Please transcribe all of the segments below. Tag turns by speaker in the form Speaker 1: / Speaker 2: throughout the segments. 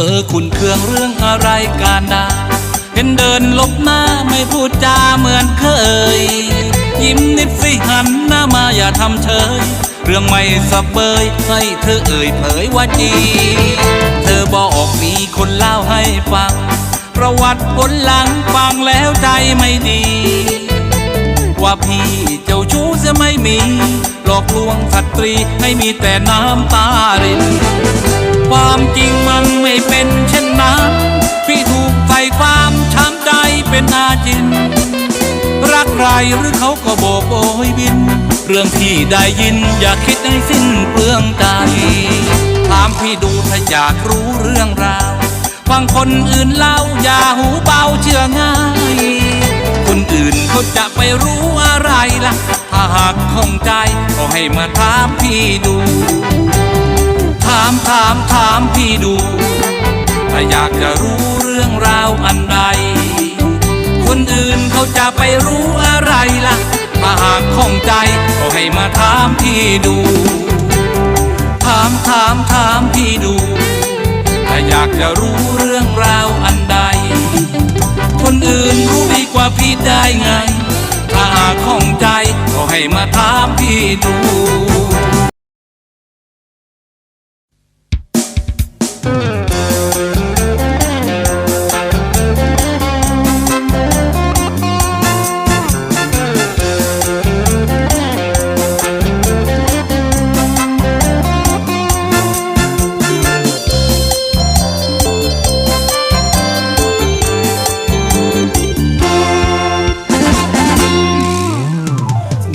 Speaker 1: เครื่องเรื่องอะไรกันดาเห็นเดินลบหน้าไม่พูดจาเหมือนเคย ยิ้มนิดสิหันหน้ามาอย่าทำเฉย เรื่องไม่สบเบยให้เธอเอ่ยเผยว่าจี เธอบอกมีคนเล่าให้ฟัง ประวัติผลหลังฟังแล้วใจไม่ดี ว่าพี่เจ้าชู้จะไม่มี หลอกลวงสตรีให้มีแต่น้ำตาริ รักใครหรือเขาก็บอกโอยบิน เรื่องที่ได้ยินอย่าคิดให้สิ้นเปลืองใจถามพี่ดูถ้าอยากรู้เรื่องราวฟังคนอื่นเล่าอย่าหูเบาเชื่อง่าย คนอื่นเขาจะไปรู้อะไรล่ะ ถ้าหากข้องใจก็ให้มาถามพี่ดู ถามถามถามพี่ดู ถ้าอยากจะรู้เรื่องราวอันใด คนอื่นเขาจะไปรู้ ข้องใจก็ให้มาถามพี่ดู ถามถามถามพี่ดู ถ้าอยากจะรู้เรื่องราวอันใด คนอื่นรู้ดีกว่าพี่ได้ไง ถ้าหาข้องใจก็ให้มาถามพี่ดู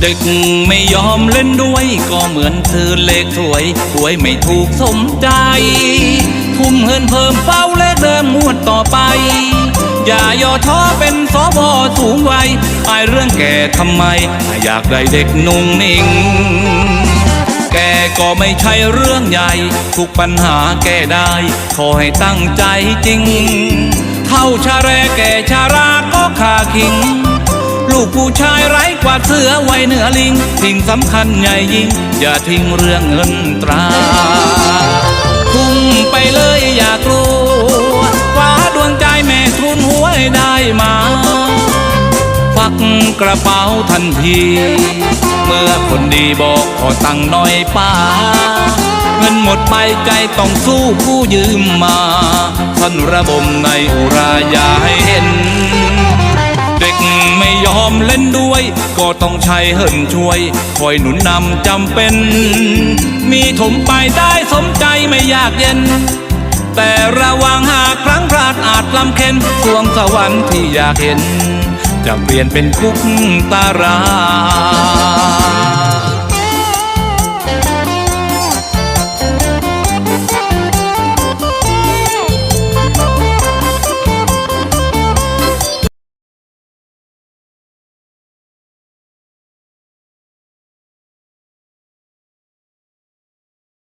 Speaker 1: ด็กไม่ยอมเล่นด้วยก็เหมือนซื้อเลขสวยหวยไม่ถูกสมใจ ทุ่มเงินเพิ่มเป้าเลขเดิมงวดต่อไป อย่าย่อท้อเป็นสบสูงวัยอายเรื่องแก่ทำไม อยากได้เด็กนุ่งนิ่ง แกก็ไม่ใช่เรื่องใหญ่ ทุกปัญหาแก้ได้ ขอให้ตั้งใจจริง เท่าชาแรแก่ชาราก็ขาคิง ลูกผู้ชายไร้กว่าเสือไว้เหนือลิง สิ่งสำคัญใหญ่ยิ่ง อย่าทิ้งเรื่องเงินตราทุ่มไปเลยอย่ากลัวคว้าดวงใจแม่ทุนหวยได้มาฟักกระเป๋าทันที เมื่อคนดีบอกขอตังค์หน่อยป้า เงินหมดไปใจต้องสู้ผู้ยืมมาท่านระบมในอุรายาให้เห็น เด็ก ไม่ยอมเล่นด้วย ก็ต้องใช้เหินช่วย คอยหนุนนำจำเป็น มีถมไปได้สมใจไม่ยากเย็น แต่ระวังหากครั้งพลาดอาจลำเค็นสวงสวรรค์ที่อยากเห็น จะเปลี่ยนเป็นคุกตาราง